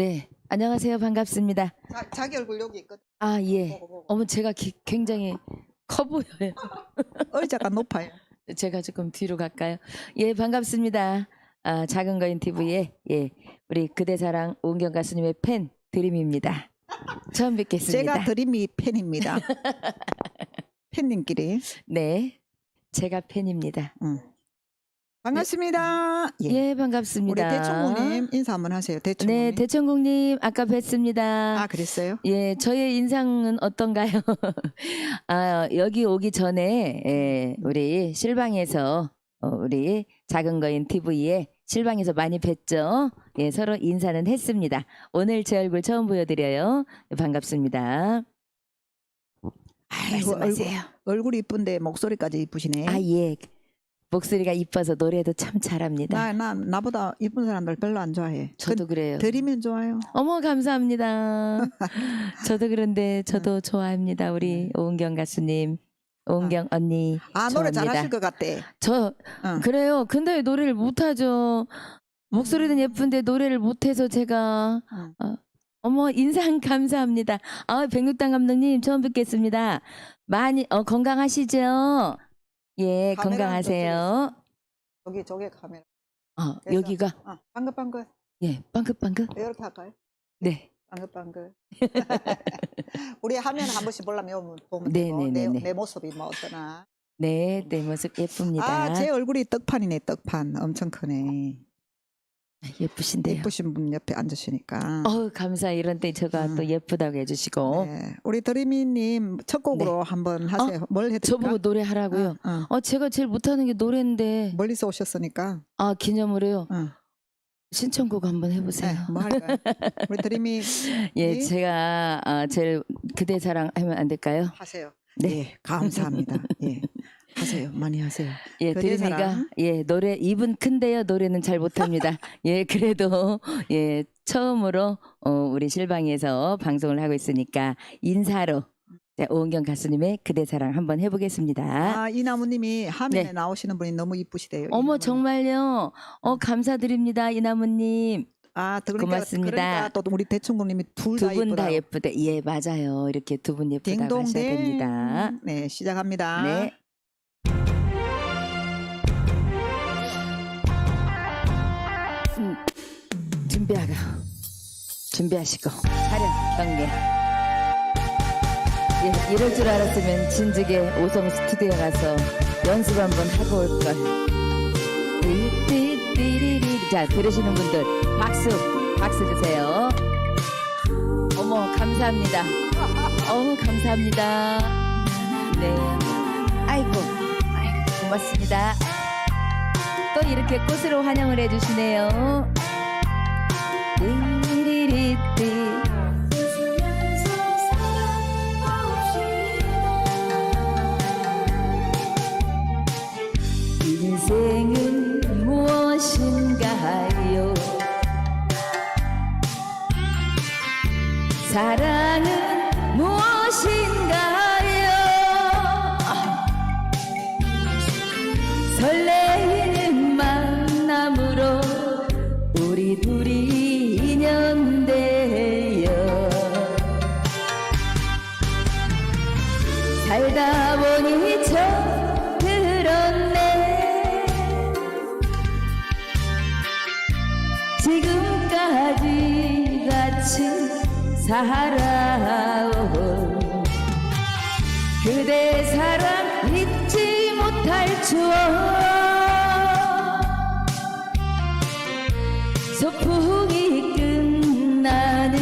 네, 안녕하세요. 반갑습니다. 자, 자기 얼굴 여기 있거든. 아, 예. 보고 보고. 어머, 제가 기- 굉장히 커 보여요. 의자가 높아요. 제가 조금 뒤로 갈까요? 예, 반갑습니다. 아, 작은 거인 TV의 예, 우리 그대 사랑 오은경 가수님의 팬 드림입니다. 처음 뵙겠습니다. 제가 드림이 팬입니다. 팬님끼리. 네, 제가 팬입니다. 응. 반갑습니다. 예. 예, 우리 반갑습니다. 대충국님 인사 한번 하세요. 대충국님. 네, 대천국님 아까 뵀습니다. 아 그랬어요? 예, 저의 인상은 어떤가요? 아, 여기 오기 전에 예, 우리 실방에서 어, 우리 작은 거인 TV에 실방에서 많이 뵀죠. 예, 서로 인사는 했습니다. 오늘 제 얼굴 처음 보여드려요. 예, 반갑습니다. 아이고, 말씀하세요. 얼굴 이쁜데 목소리까지 이쁘시네. 아, 예. 목소리가 이뻐서 노래도 참 잘합니다. 나, 나 나보다 이쁜 사람들 별로 안 좋아해. 저도 그래요. 그, 드리면 좋아요. 어머 감사합니다. 저도 그런데 저도 좋아합니다. 우리 오은경 가수님, 오은경 언니. 아 노래 좋아합니다. 잘하실 것 같대. 저 응. 그래요. 근데 노래를 못하죠. 목소리는 예쁜데 노래를 못해서 제가 응. 어, 어머 인상 감사합니다. 아 백육당 감독님 처음 뵙겠습니다. 많이 어, 건강하시죠? 예 카메라 건강하세요. 저기 저기 카메라. 어, 그래서- 여기가 아, 방긋방긋 예 빵긋빵긋. 이렇게 할까요? 네. 방긋방긋. 우리 화면 한 번씩 보려면 보면 네, 되고 네, 네, 내, 네. 내 모습이 뭐 어떠나. 네, 내 모습 예쁩니다. 아, 제 얼굴이 떡판이네, 떡판. 엄청 크네. 예쁘신데요. 예쁘신 분 옆에 앉으시니까. 어우 감사 이런 때 제가 음. 또 예쁘다고 해주시고 네. 우리 드리미님 첫 곡으로 한번 하세요. 뭘 해드릴까? 네. 저보고 노래하라고요. 어, 어. 어 제가 제일 못하는 게 노래인데 멀리서 오셨으니까. 아 기념으로요 어. 신청곡 한번 해보세요. 네, 뭐 할까요? 우리 드리미 예 네. 제가 아, 제일 그대 사랑 하면 안 될까요? 하세요. 네. 예, 감사합니다. 예. 하세요. 많이 하세요. 예 그대 드림이가 사랑. 예 노래 입은 큰데요 노래는 잘 못합니다. 예 그래도 예 처음으로 어, 우리 실방에서 방송을 하고 있으니까 인사로 자, 오은경 가수님의 그대 사랑 한번 해보겠습니다. 아, 이나무님이 화면에 네. 나오시는 분이 너무 이쁘시대요. 어머 이나무님. 정말요. 어 감사드립니다 이나무님. 아, 그러니까, 고맙습니다. 그러니까 또 우리 대충군님이 둘 두 다분다 이쁘다. 예쁘다. 예 맞아요. 이렇게 두 분 예쁘다고 하셔야 딩동댕. 됩니다. 네, 시작합니다. 네. 준비하시고 촬영 경계. 예, 이럴 줄 알았으면 진즉에 오성 스튜디오 가서 연습 한번 하고 올 걸. 띠띠띠리리. 자 들으시는 분들 박수 박수 주세요. 어머 감사합니다. 어우 감사합니다. 네. 아이고, 아이고 고맙습니다. 또 이렇게 꽃으로 환영을 해주시네요. 사랑은 살아온 그대 사랑 잊지 못할 추억. 소풍이 끝나는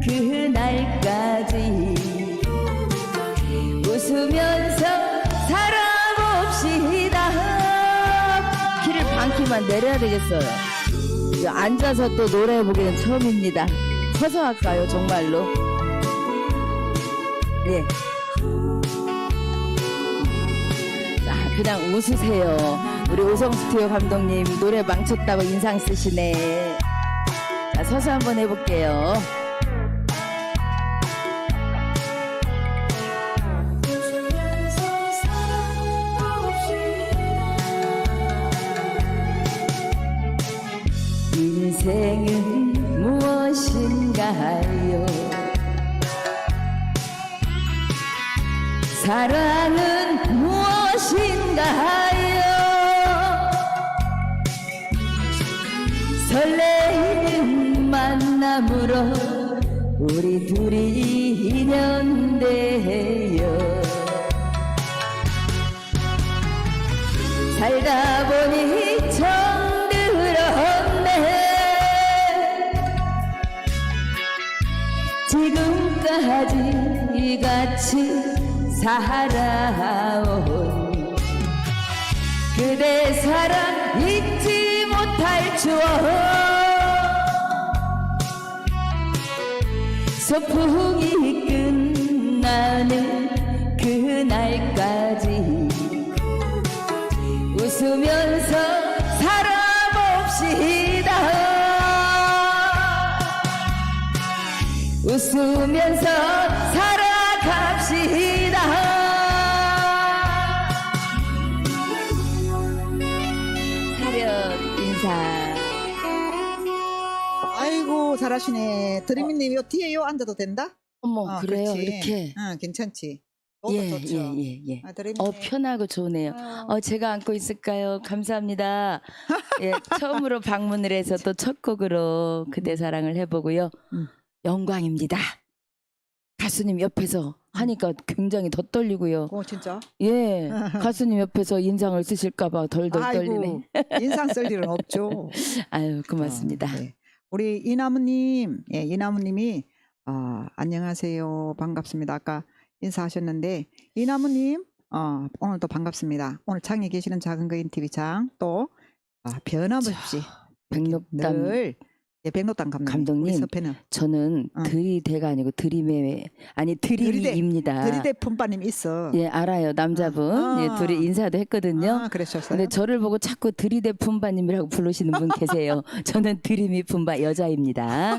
그날까지 웃으면서 살아봅시다. 키를 반 키만 내려야 되겠어요. 앉아서 또 노래해보기는 처음입니다 서서 할까요 정말로 예. 자, 그냥 웃으세요. 우리 오성 스튜디오 감독님 노래 망쳤다고 인상 쓰시네. 자, 서서 한번 해볼게요. 가요 사랑은 무엇인가요 설레이는 만남으로 우리 둘이 인연돼요 살다 보니 저 지금까지 같이 살아온 그대 사랑 잊지 못할 추억. 소풍이 끝나는 그날까지 웃으면서 살아봅시다 웃으면서 살아갑시다 사력 인사 아이고 잘하시네. 드림이님 요 뒤에 요 앉아도 된다? 어머 어, 그래요 그렇지. 이렇게 응 괜찮지. 예. 예 예 예. 아. 어 편하고 좋네요. 어 제가 안고 있을까요? 감사합니다. 예 처음으로 방문을 해서 또 첫 곡으로 그대 사랑을 해보고요. 음. 영광입니다. 가수님 옆에서 하니까 굉장히 더 떨리고요. 어 진짜. 예 가수님 옆에서 인상을 쓰실까봐 덜덜 떨리네. 아이고 인상 쓸 일은 없죠. 아유 고맙습니다. 어, 네. 우리 이나무님, 예, 이나무님이 아, 안녕하세요, 반갑습니다. 아까 인사하셨는데 이나무님, 어, 오늘도 반갑습니다. 오늘 창에 계시는 작은 거인 TV 장 또 변함없이 백록담 늘 예, 백록당 감독님, 감독님. 서패는 저는 어. 들이대가 아니고 들이매 아니 들이입니다. 드리대 품바님 있어. 예 알아요 남자분 아. 예 둘이 인사도 했거든요. 아, 그러셨어요? 근데 저를 보고 자꾸 드리대 품바님이라고 부르시는 분 계세요. 저는 드리미 품바 여자입니다.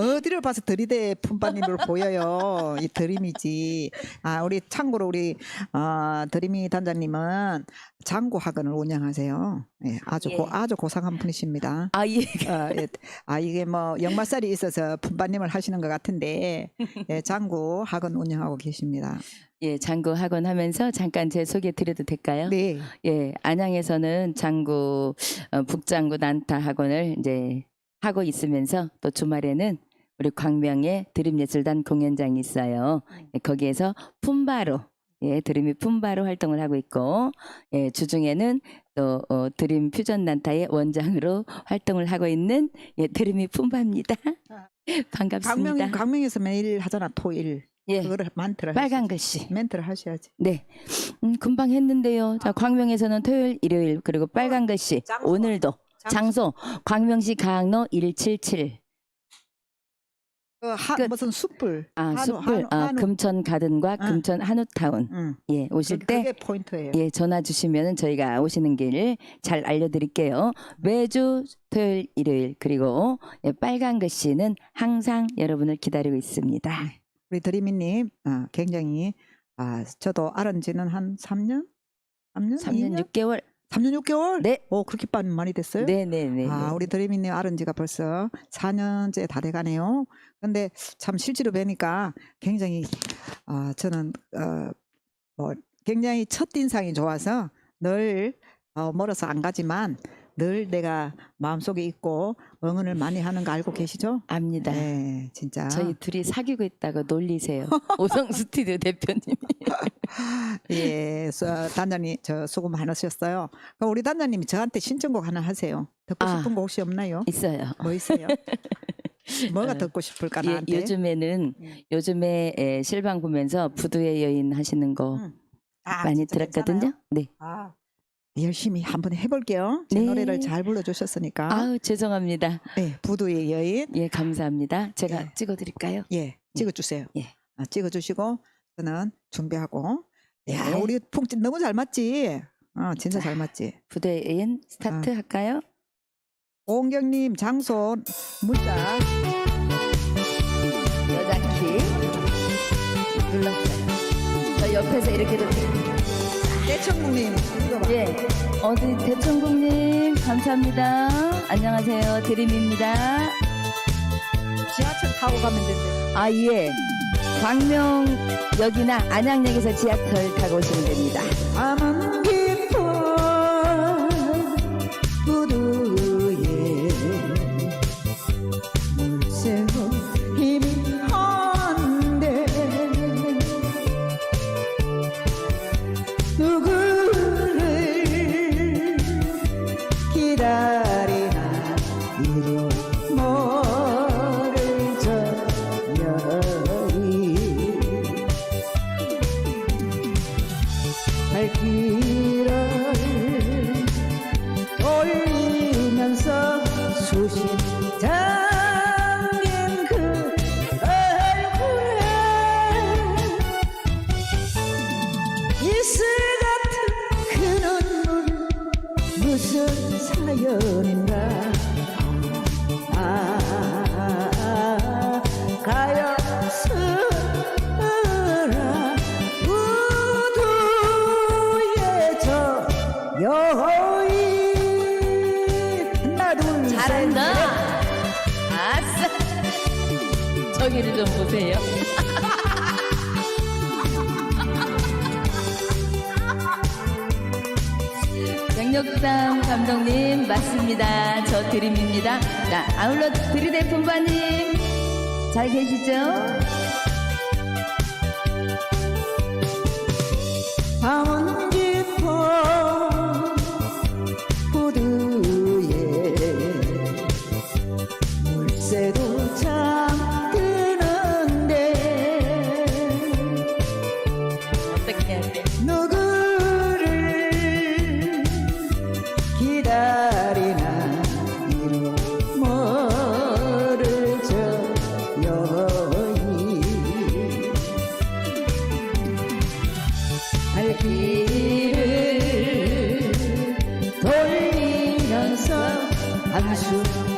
어디를 봐서 드리대 품바님으로 보여요. 이 드림이지. 아, 우리 참고로 우리 어, 드림이 단장님은 장구 학원을 운영하세요. 예, 아주 고, 예. 아주 고상한 분이십니다. 아 예. 어, 예, 아 이게 뭐 역마살이 있어서 품바님을 하시는 것 같은데 예, 장구 학원 운영하고 계십니다. 예, 장구 학원 하면서 잠깐 제 소개 드려도 될까요? 네, 예, 안양에서는 장구 어, 북장구 난타 학원을 이제 하고 있으면서 또 주말에는 우리 광명에 드림예술단 공연장이 있어요. 예, 거기에서 품바로 예, 드림이 품바로 활동을 하고 있고 예, 주중에는 또 어, 드림 퓨전 난타의 원장으로 활동을 하고 있는 예, 드림이 품바입니다. 반갑습니다. 강명 강명에서 매일 하잖아 토일. 예, 그거를 멘트를 빨간. 글씨. 멘트를 하셔야지. 네, 음, 금방 했는데요. 자, 광명에서는 토요일, 일요일 그리고 빨간 글씨 장소. 오늘도 장소 광명시 강로 177. 그 하, 끝. 무슨 숯불. 아, 한우, 숯불 한우, 아, 한우. 금천 가든과 응. 금천 한우타운. 응. 예, 오실 그- 때 그게 포인트예요. 예, 전화 주시면은 저희가 오시는 길 잘 알려드릴게요. 매주 토요일, 일요일 그리고 예, 빨간 글씨는 항상 여러분을 기다리고 있습니다. 우리 드리미님 아, 굉장히 아, 저도 알은 지는 한 3년? 3년? 3년 2년? 6개월. 3년 6개월? 네. 오, 그렇게 빨리 많이 됐어요? 네, 네, 네. 아, 네. 우리 드리미님 알은 지가 벌써 4년째 다 돼가네요. 근데 참 실제로 뵈니까 굉장히 아, 저는 어, 뭐 굉장히 첫 인상이 좋아서 늘 어, 멀어서 안 가지만 늘 내가 마음속에 있고 응원을 많이 하는 거 알고 계시죠? 압니다. 네, 진짜. 저희 둘이 사귀고 있다고 놀리세요. 오성 스튜디오 대표님이. 예, 서- 단장님 저 수고 많으셨어요. 그럼 우리 단장님이 저한테 신청곡 하나 하세요. 듣고 아. 싶은 곡 혹시 없나요? 있어요. 뭐 있어요? 뭐가 어, 듣고 싶을까 예, 나한테? 요즘에는 음. 요즘에 에, 실방 보면서 부두의 여인 하시는 거 음. 아, 많이 진짜 들었거든요. 괜찮아요? 네. 아, 열심히 한번 해볼게요. 제 네. 노래를 잘 불러주셨으니까. 아우 죄송합니다. 네, 부두의 여인. 예 감사합니다. 제가 예. 찍어드릴까요? 예, 찍어주세요. 예. 아, 찍어주시고 저는 준비하고. 야, 네. 우리 풍ጭ 너무 잘 맞지? 어, 진짜 잘 맞지? 부두의 여인 스타트 아. 할까요? 오은경님 장소 문자. 여자 키 눌렀어요. 저 옆에서 이렇게 이렇게 봐. 예 어디 대천국님 감사합니다. 안녕하세요 드림입니다. 지하철 타고 가면 된대. 아 예. 광명역이나 안양역에서 지하철 타고 오시면 됩니다. 밤은 수십 보세요. 백력담 감독님 맞습니다. 저 드림입니다. 자, 아울러 드리대 분바님 잘 계시죠? 밤은 한숨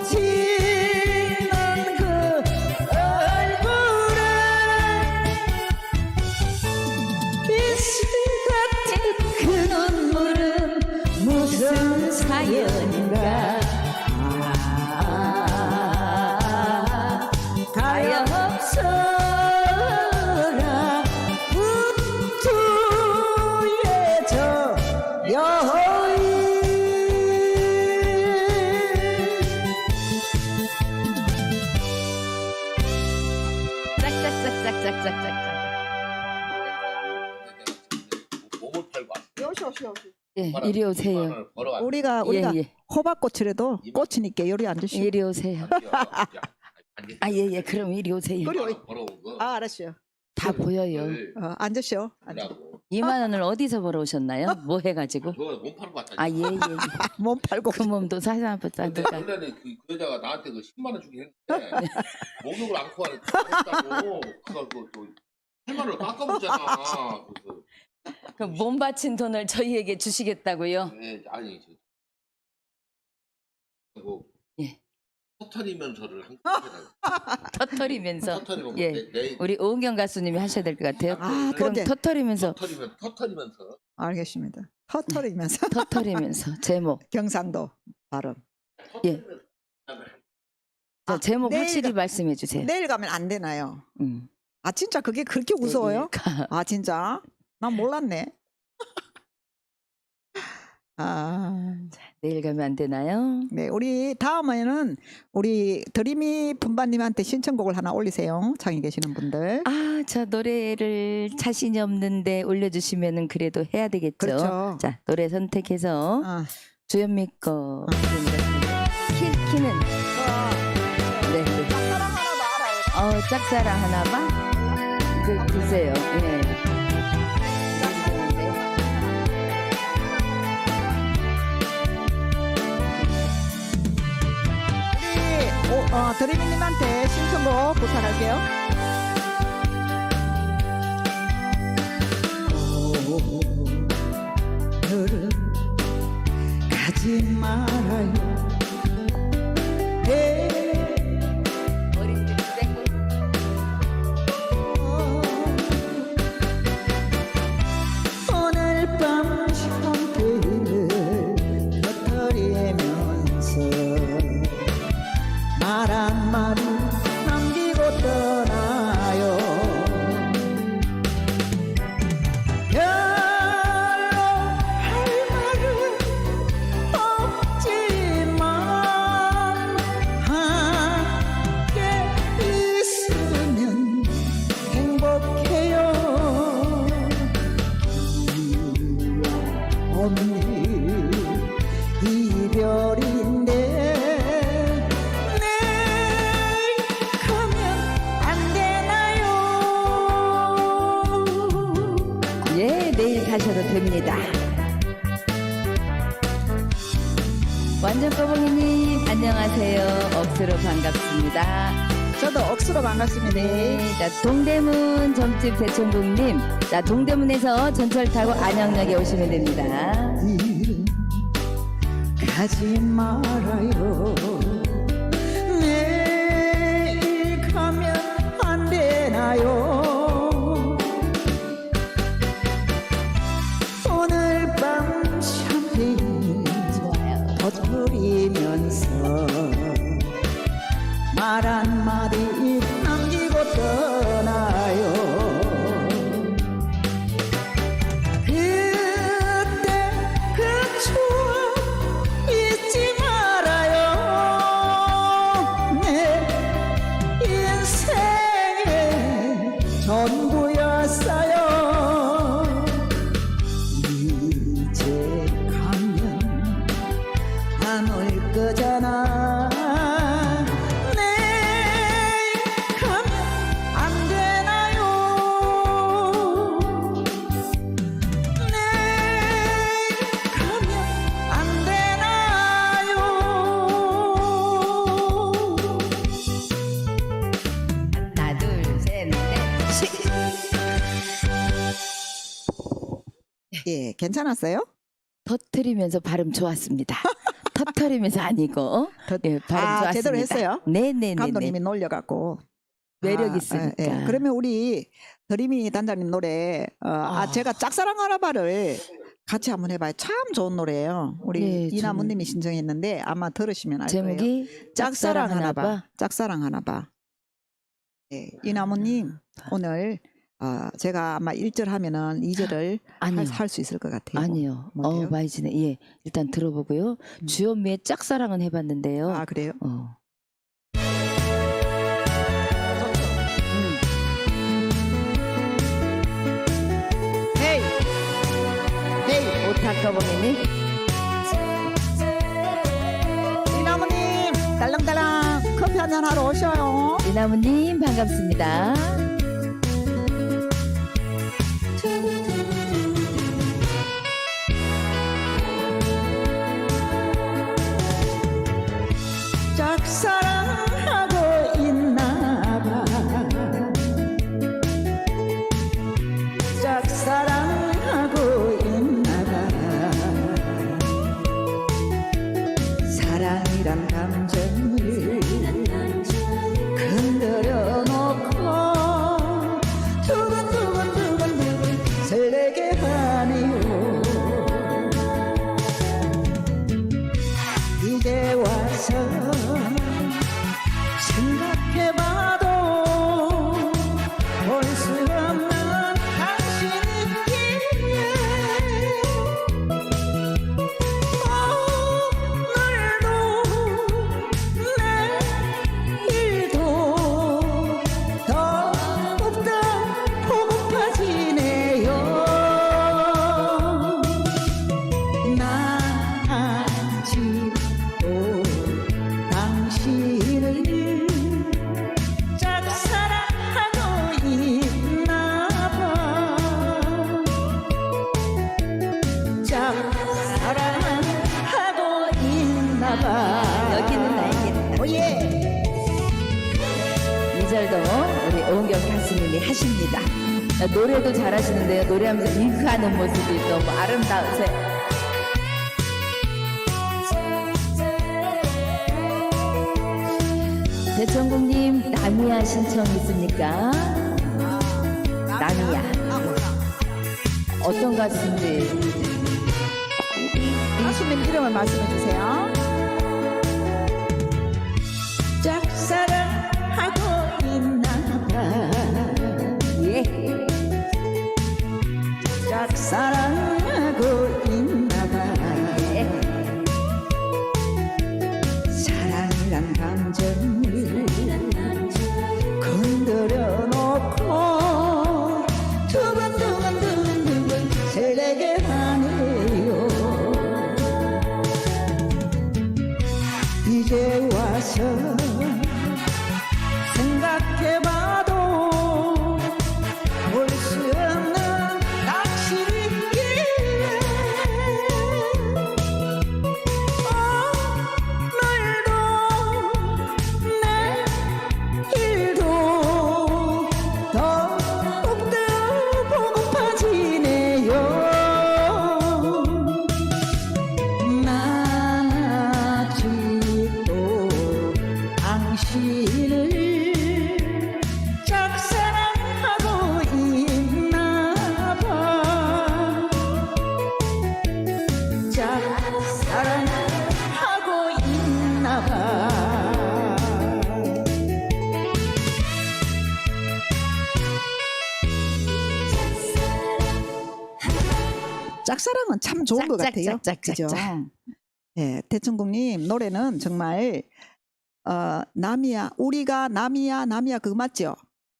팔고 왔어. 요시 오시 오시 예, 이리 오세요. 우리가 우리가 예, 예. 호박꽃이라도 꽃이니까 요리 안 주시오 이리 오세요. 아, 예, 예. 그럼 이리 오세요. 거. 아 알았어요 다 보여요. 어, 앉으시오 앉아. 라고. 2만 원을 어디서 벌어 오셨나요? 뭐 해가지고? 저거 몸 팔고 왔다. 아, 예, 예. 예. 몸 팔고 그 몸도 사자 근데 싸니까. 원래는 그, 그 여자가 나한테 그 10만 원 주긴 했는데 목욕을 안고 하는 했다고 그거 그또 8만 원을 깎아먹잖아. 그래서 그몸 바친 돈을 저희에게 주시겠다고요? 예, 아니 저 그리고 예. 터터리면서를 한번 해라. 터터리면서. 터터리면 예. 내, 내 우리 오은경 가수님이 하셔야 될 것 같아요. 아, 그럼 네. 터터리면서, 터터리면 터터리면서 알겠습니다 터터리면서 터터리면서 제목. 경상도 발음 예. 아, 제목 내일 확실히 가- 말씀해 주세요. 내일 가면 안 되나요 음. 아 진짜 그게 그렇게 무서워요 가- 아 진짜 난 몰랐네 아 내일 가면 안 되나요? 네, 우리 다음에는 우리 드림이 분반님한테 신청곡을 하나 올리세요. 장에 계시는 분들. 아, 저 노래를 자신이 없는데 올려주시면은 그래도 해야 되겠죠. 그렇죠. 자, 노래 선택해서 아, 주현미 거. 키, 키는 네, 네. 어, 짝사랑 하나 봐? 그, 글쎄요. 예. 어, 드림이님한테 신청곡 부탁할게요. 오늘은 가지 말 반갑습니다. 저도 억수로 반갑습니다. 네, 자, 동대문 점집 대천국님, 자 동대문에서 전철 타고 안양역에 오시면 됩니다. 가지 말아요. 내일 가면 안 되나요? 말한 예 괜찮았어요? 터트리면서 발음 좋았습니다. 터트리면서 아니고, 더- 예, 발음 아, 좋았습니다. 제대로 했어요? 네, 네, 네, 감독님이 네. 놀려갖고 매력 아, 있으니까. 예, 예. 그러면 우리 드림이 단장님 노래 어, 아, 아. 제가 짝사랑 하나바를 같이 한번 해봐요. 참 좋은 노래예요. 우리 네, 이나무님이 신청했는데 아마 들으시면 알 거예요. 제목이 짝사랑 하나봐. 하나봐. 짝사랑 하나 봐. 예, 이나무님 오늘 어, 제가 아마 1절 하면은 2절을 아니요. 할 수 있을 것 같아요. 아니요. 어, 지네. 예. 일단 들어보고요. 음. 주현미의 짝사랑은 해봤는데요. 아 그래요? 어. 음. 헤이 헤이 오타커봉이님. 이나무님 달랑달랑 커피 한잔 하러 오셔요. 이나무님 반갑습니다. 오은경 가수님이 하십니다. 자, 노래도 잘하시는데요. 노래하면서 윙크하는 모습이 너무 아름다우세요. 대천국님 나미야 신청 있습니까? 나미야 어떤 가수인지 가수님 이름을 말씀해 주세요 좋은 것 같아요. 그죠? 예, 대천국님 노래는 정말 어, 남이야 우리가 남이야 남이야 그거 맞죠?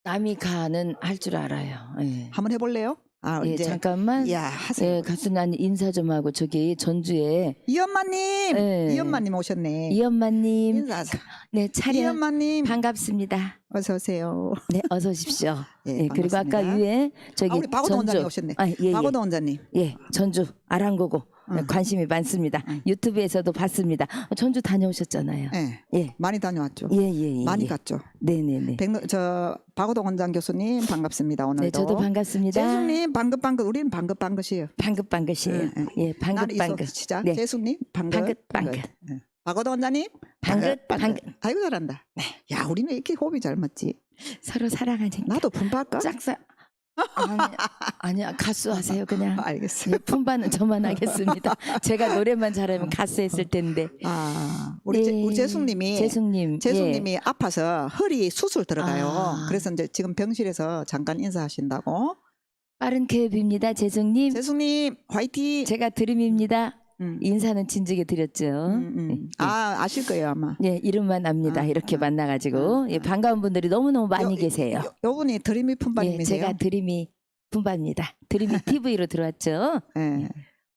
남이 가는 할 줄 알아요. 예. 한번 해볼래요? 아 예, 이제 잠깐만. 야 하세요. 예, 가수 난 인사 좀 하고 저기 전주에 이 엄마님, 예. 이 엄마님 오셨네. 이 엄마님, 인사하세요. 네 차량 이엄마님 반갑습니다. 어서 오세요. 네, 어서 오십시오. 예, 예, 그리고 아까 반갑습니다. 위에 저기 아, 우리 박오동 원장님 오셨네. 아, 예, 예. 박오동 원장님. 예, 전주 아랑고고 응. 관심이 많습니다. 응. 유튜브에서도 봤습니다. 어, 전주 다녀오셨잖아요. 예, 예, 많이 다녀왔죠. 예, 예, 예. 많이 예. 갔죠. 네네네. 백로, 저 박오동 원장 교수님 반갑습니다. 오늘도. 네, 저도 반갑습니다. 재수님 방긋방긋 우리는 방긋방긋이에요. 방긋방긋이에요. 예, 나는 이소 방긋방긋. 시작. 네. 재수님 방긋 방긋방긋. 예. 박오동 원장님 방긋, 방긋. 네. 아이고 잘한다. 야 우리는 이렇게 호흡이 잘 맞지. 서로 사랑하니까. 나도 분발까? 짝사. 아니, 아니야 가수 하세요 그냥. 알겠어. 예, 품바는 저만 하겠습니다. 제가 노래만 잘하면 가수 했을 텐데. 아 우리 재, 네. 우리 재숙님이 재숙님. 재숙님이 아파서 허리 수술 들어가요. 아. 그래서 이제 지금 병실에서 잠깐 인사하신다고. 빠른 쾌입니다. 재숙님. 재숙님 화이팅. 제가 드림입니다. 음. 인사는 진즉에 드렸죠. 음, 음. 예. 아 아실 거예요 아마. 예, 이름만 압니다. 아, 이렇게 아, 만나가지고 아, 예, 아. 반가운 분들이 너무 너무 많이 요- 계세요. 요, 요 분이 드림이 예, 품바님이세요. 제가 드림이 분바입니다. 드림이 TV로 들어왔죠. 예.